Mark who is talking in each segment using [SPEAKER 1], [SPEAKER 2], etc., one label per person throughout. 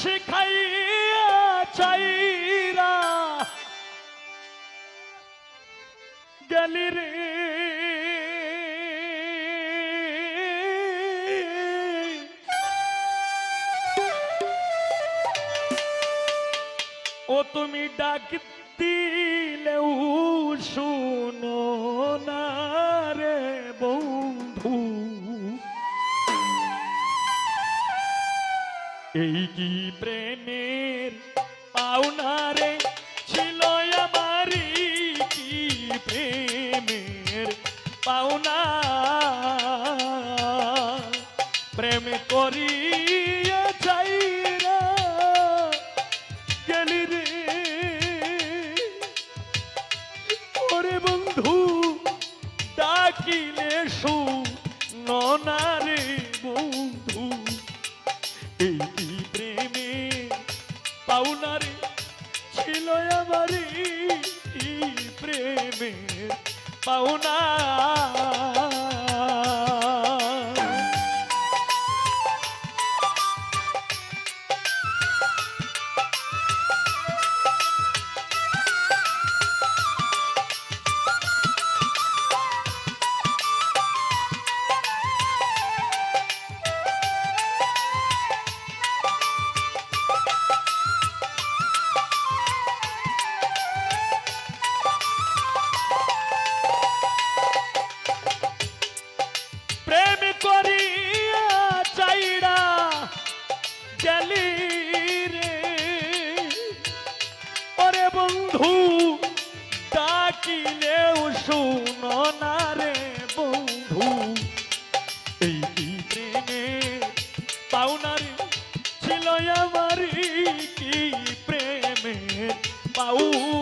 [SPEAKER 1] শিখাইয়া চাইরা গেলি রে। ও তুমি ডাক এই কি প্রেমের পাওনা রে ছিল আমারই কি প্রেমের পাওনা? প্রেম করিয়া চাইরা গেলি রে। বন্ধু, ডাকিলে শু, ননারে পাউনা ডাকিলেও শুনো না রে বন্ধু। এই কি প্রেমে? পাওনারে ছিল আমার কি প্রেমে? পাউনা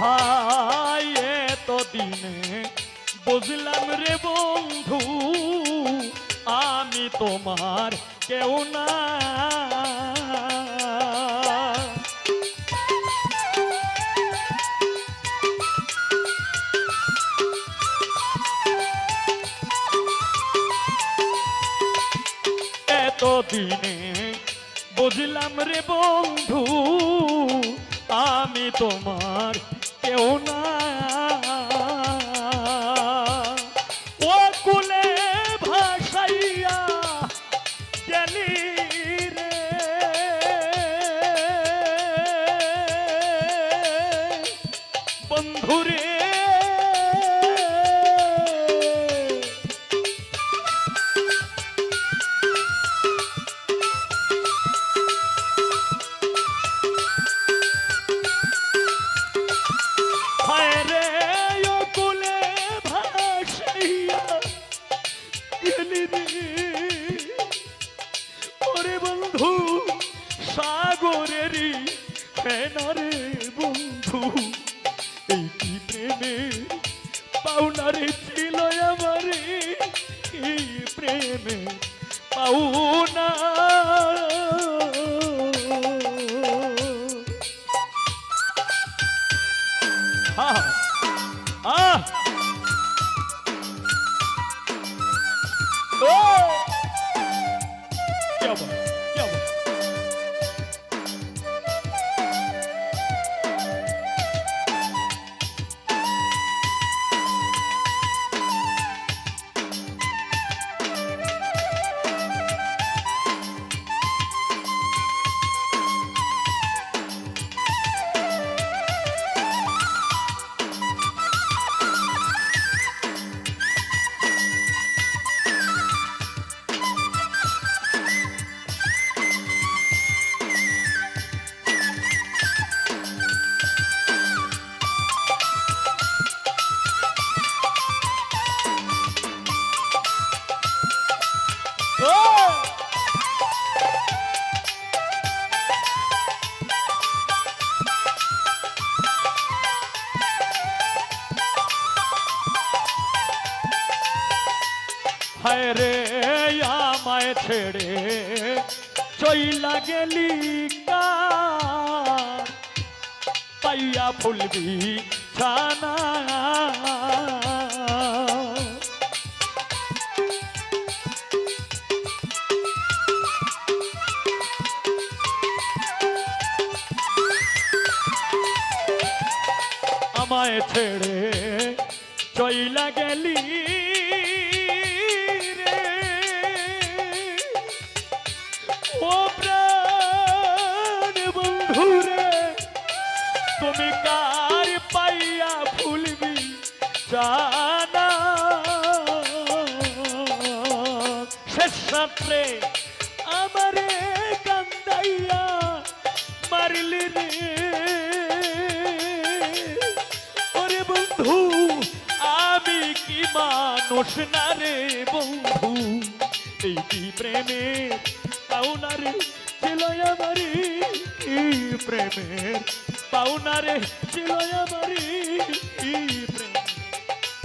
[SPEAKER 1] হাই এত দিনে বুঝলাম রে বন্ধু, আমি তোমার কেউ না। এত দিনে বুঝলাম রে বন্ধু, আমি তোমার কেউ না এই প্রেমে পাউনা হায় রে আমায় ছেড়ে। চইলা গেলি পাইয়া ফুলবি ছানা আমায় ছেড়ে চইলা গেলি তুমি কার পাইয়া ফুলবি জানা। শেষ রাত্রে আমারে কান্দাইয়া মারলি রে। ওরে বন্ধু, আমি কি মানুষ না রে বন্ধু? এই কি প্রেমের পাওনারে ছিল আমারি কি প্রেমের পাওনারে ছিল আমারি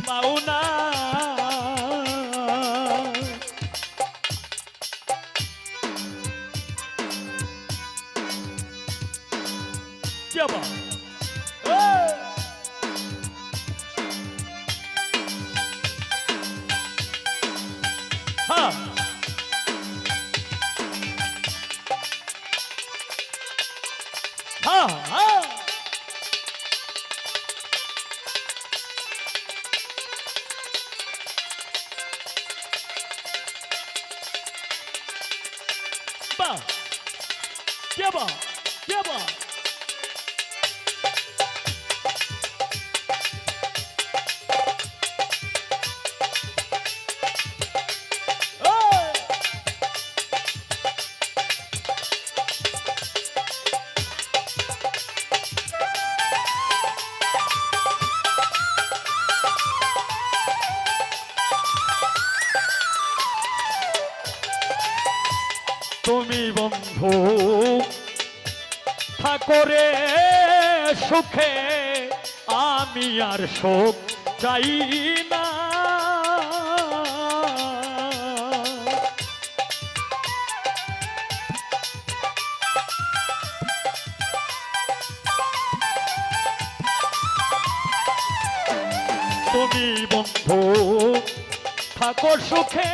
[SPEAKER 1] পাওনা। যাবা। বাহ যাবা যাবা তুমি বন্ধু ঠাকুরে সুখে আমি আর শোক চাই না। তুমি বন্ধু ঠাকুর সুখে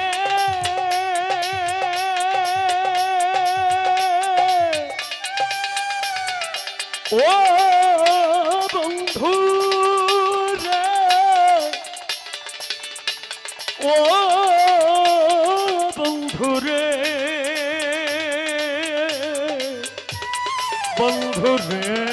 [SPEAKER 1] ও বন্ধু রে। ও বন্ধু রে। বন্ধু রে।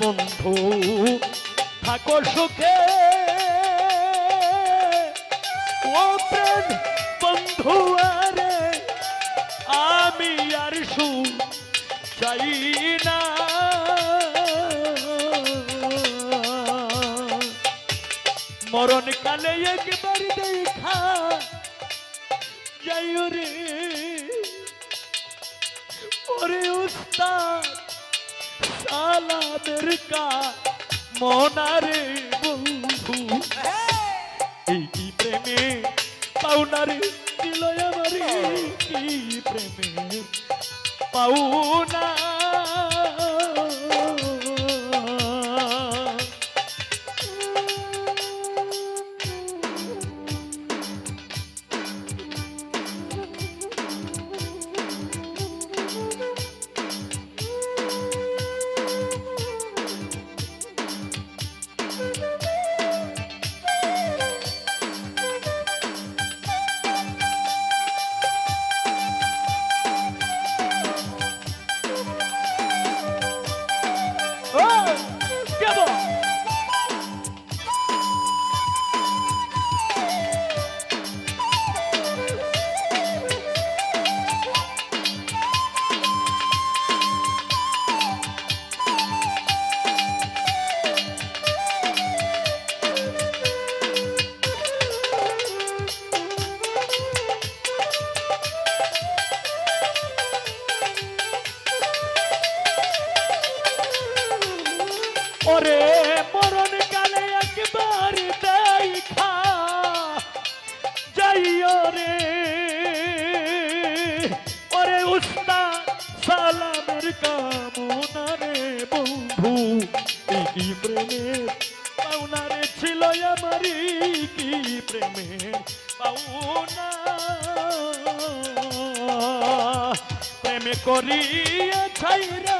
[SPEAKER 1] বন্ধু, থাকো সুখে। ও প্রেম বন্ধু, আরে আমি আর সু চাই না। মরণ কালে একবার দেখা যাই রে। ওরে উস্তাদ সালামের কা মনারে বন্ধু? এই কি প্রেমে? পাউনারে দিল আমারে কি প্রেমে? পাউনা ওরে মরণ কালে একবার দেখা যাইও রে। ওরে উস্তা সালামের কামনা রে বন্ধু কি প্রেমের পাওনা রে ছিল আমারি কি প্রেমের পাওনা? প্রেমে করিয়া ছাইরা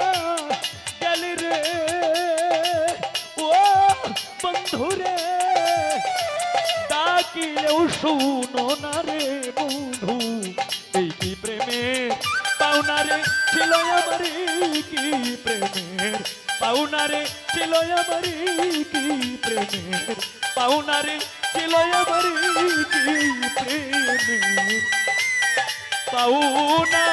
[SPEAKER 1] ডাকিলেও শুনো না রে বন্ধু, এই কি প্রেমের পাওনারে ছিল আমারই কি প্রেমের পাওনারে ছিল আমারই কি প্রেমের পাওনারে ছিল আমারই কি প্রেমের পাওনা